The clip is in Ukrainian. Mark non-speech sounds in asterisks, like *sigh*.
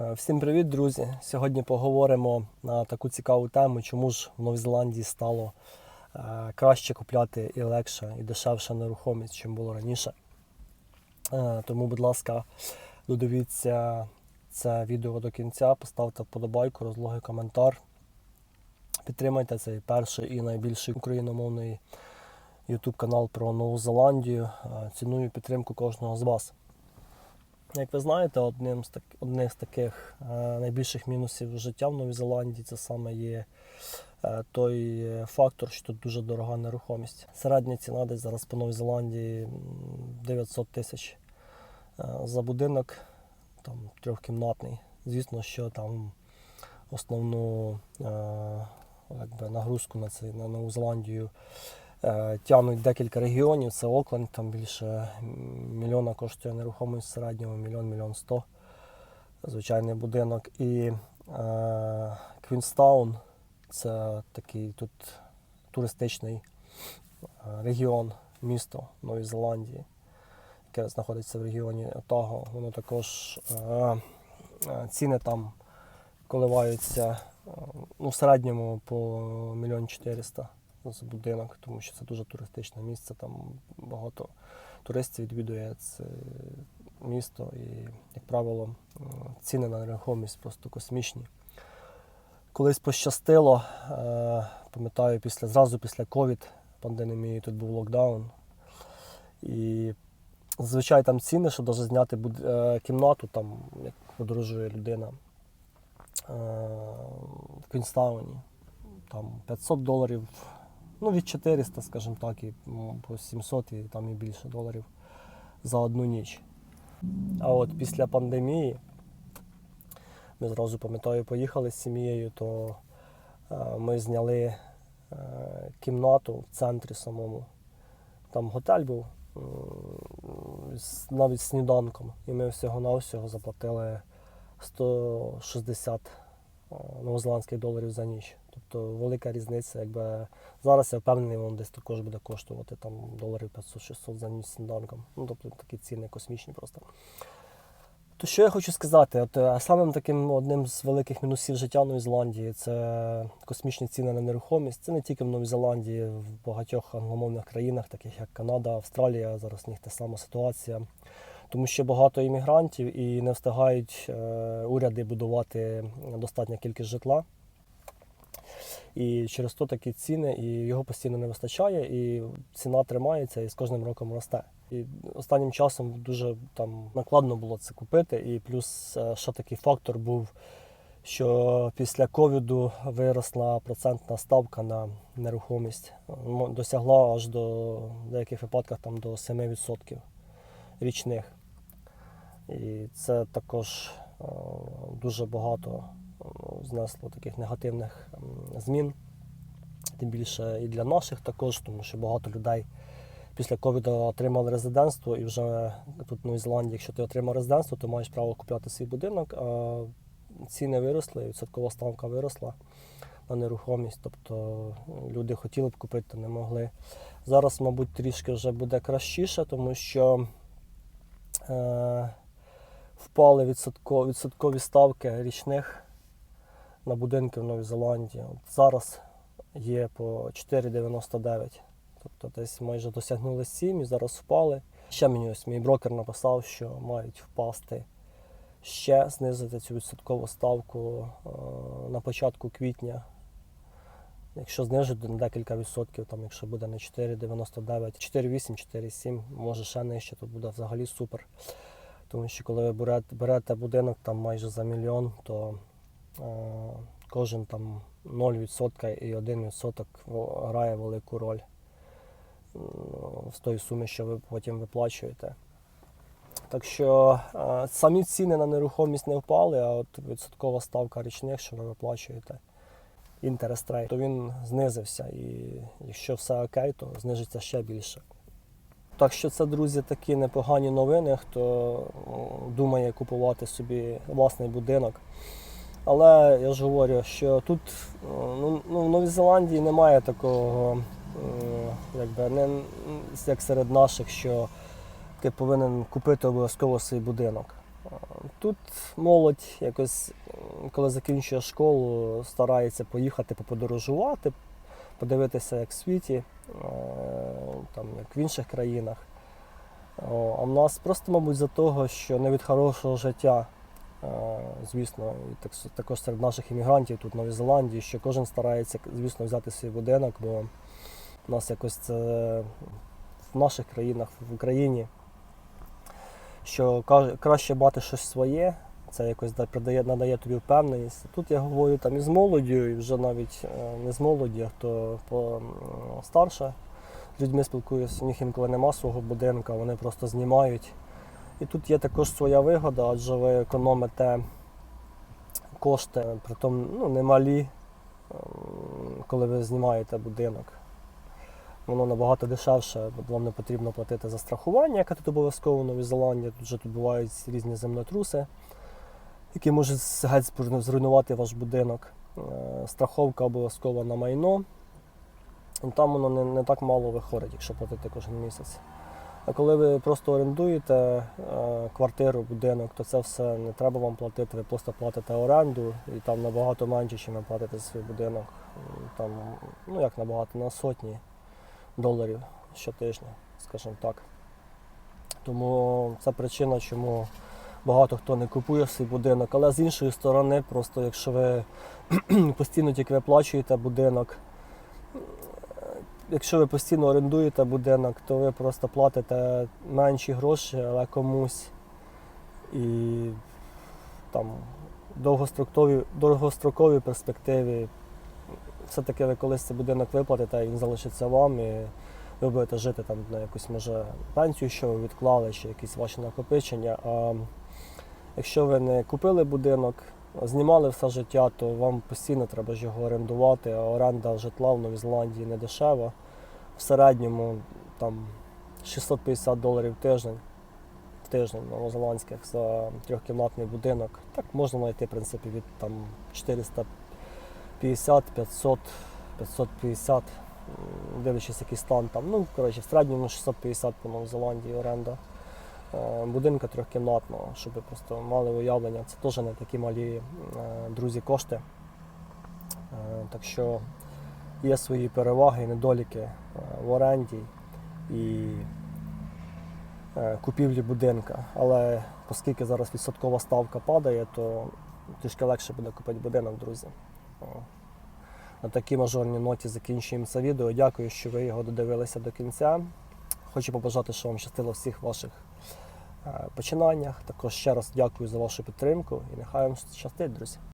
Е, Всім привіт, друзі! Сьогодні поговоримо на таку цікаву тему, чому ж в Новій Зеландії стало е, краще купляти і легше, і дешевше нерухомість, чим було раніше. Е, Тому, будь ласка, додивіться це відео до кінця, поставте вподобайку, розлогий коментар. Підтримайте цей перший і найбільший україномовний YouTube канал про Нову Зеландію. Ціную підтримку кожного з вас. Як ви знаєте, одним з так, одним з таких е, найбільших мінусів життя в Новій Зеландії це саме є е, той фактор, що тут дуже дорога нерухомість. Середня ціна десь зараз по Новій Зеландії 900 тисяч е, за будинок, там трьохкімнатний. Звісно, що там основну якби, нагрузку на цей на Нову Зеландію тягнуть декілька регіонів. Це Окленд, там більше мільйона коштує нерухомість в середньому, мільйон, мільйон сто. Звичайний будинок. І е, Квінстаун це такий тут туристичний е, регіон, місто Нової Зеландії, яке знаходиться в регіоні Отаго. Воно також е, е, ціни там коливаються е, ну, в середньому по мільйон чотириста за будинок, тому що це дуже туристичне місце, там багато туристів відвідує це місто і, як правило, ціни на нерухомість просто космічні. Колись пощастило, е, пам'ятаю, після, зразу після ковід пандемії тут був локдаун. І зазвичай там ціни, щоб навіть зняти буд- е, кімнату, там, як подорожує людина е, в Квінстауні, там 500 доларів, ну від 400, скажімо так, і по 700 і там і більше доларів за одну ніч. А от після пандемії ми зразу пам'ятаю, поїхали з сім'єю, то е, ми зняли е, кімнату в центрі самому. Там готель був навіть з сніданком. І ми всього-навсього заплатили 160 е, новозеландських доларів за ніч. Тобто велика різниця. Якби зараз я впевнений, воно десь також буде коштувати там доларів 500-600 за ніч з сніданком. Ну тобто такі ціни космічні просто. То що я хочу сказати? От е, самим таким одним з великих мінусів життя в Новій Зеландії це космічні ціни на нерухомість. Це не тільки в Новій Зеландії, в багатьох англомовних країнах, таких як Канада, Австралія. Зараз в них та сама ситуація. Тому що багато іммігрантів і не встигають е, уряди будувати достатня кількість житла. І через то такі ціни, і його постійно не вистачає, і ціна тримається і з кожним роком росте. І останнім часом дуже там накладно було це купити. І плюс е, ще такий фактор був, що після ковіду виросла процентна ставка на нерухомість. Досягла аж до в деяких випадках там до 7% річних. І це також е, дуже багато е, знесло таких негативних змін. Тим більше і для наших також, тому що багато людей після ковіду отримали резидентство, і вже тут в Новій Зеландії, якщо ти отримав резидентство, то маєш право купляти свій будинок. А ціни виросли, відсоткова ставка виросла на нерухомість. Тобто люди хотіли б купити, не могли. Зараз, мабуть, трішки вже буде кращіше, тому що е, впали відсотко- відсоткові ставки річних на будинки в Новій Зеландії. От зараз є по 4,99. Тобто десь майже досягнули 7 і зараз впали. Ще мені ось мій брокер написав, що мають впасти ще, знизити цю відсоткову ставку е, на початку квітня. Якщо знижуть на декілька відсотків, там, якщо буде не 4,99, 4,8, 4,7, може ще нижче, то буде взагалі супер. Тому що коли ви берете, будинок там майже за мільйон, то е, кожен там 0% і 1% грає велику роль з тої суми, що ви потім виплачуєте. Так що е, самі ціни на нерухомість не впали, а от відсоткова ставка річних, що ви виплачуєте, інтерест рейт, то він знизився. І якщо все окей, то знижиться ще більше. Так що це, друзі, такі непогані новини, хто думає купувати собі власний будинок. Але я ж говорю, що тут ну, ну, в Новій Зеландії немає такого, якби, не, як серед наших, що ти повинен купити обов'язково свій будинок. Тут молодь якось, коли закінчує школу, старається поїхати поподорожувати, подивитися, як в світі, е, там, як в інших країнах. О, А в нас просто, мабуть, за того, що не від хорошого життя, е, звісно, і так, також серед наших іммігрантів тут в Новій Зеландії, що кожен старається, звісно, взяти свій будинок, бо у нас якось це в наших країнах, в Україні, що краще мати щось своє, це якось да- придає, надає тобі впевненість. Тут я говорю там і з молоддю, і вже навіть е, не з молоді, а хто по, м, старше. Людьми спілкуюся, у них інколи нема свого будинку, вони просто знімають. І тут є також своя вигода, адже ви економите кошти, притом ну, немалі, ем, коли ви знімаєте будинок. Воно набагато дешевше, бо вам не потрібно платити за страхування, яке тут обов'язково в Новій Зеландії. Тут вже тут бувають різні землетруси, які можуть геть зруйнувати ваш будинок. Е, Страховка обов'язкова на майно. І там воно не, не так мало виходить, якщо платити кожен місяць. А коли ви просто орендуєте е, квартиру, будинок, то це все не треба вам платити, ви просто платите оренду і там набагато менше, ніж ви платите за свій будинок. Там, ну як набагато, на сотні доларів щотижня, скажімо так. Тому це причина, чому багато хто не купує свій будинок. Але з іншої сторони, просто якщо ви *clears throat* постійно тільки виплачуєте будинок, якщо ви постійно орендуєте будинок, то ви просто платите менші гроші, але комусь. І там довгострокові, довгостроковій перспективі все-таки ви колись цей будинок виплатите, він залишиться вам, і ви будете жити там на якусь, може, пенсію, що ви відклали, чи якісь ваші накопичення. А якщо ви не купили будинок, знімали все життя, то вам постійно треба ж його орендувати, а оренда житла в Новій Зеландії не дешева. В середньому там 650 доларів в тиждень. Тиждень новозеландських за трьохкімнатний будинок. Так можна знайти, в принципі, від там 450, 500, 550, м, дивлячись, який стан там. Ну, коротше, в середньому 650 по Новій Зеландії оренда. Е, Будинка трьохкімнатного, щоб ви просто мали уявлення. Це теж не такі малі е, друзі кошти. Е, Так що є свої переваги і недоліки в оренді і купівлі будинка. Але оскільки зараз відсоткова ставка падає, то трішки легше буде купити будинок, друзі. На такій мажорній ноті закінчуємо це відео. Дякую, що ви його додивилися до кінця. Хочу побажати, що вам щастило всіх ваших починаннях. Також ще раз дякую за вашу підтримку і нехай вам щастить, друзі.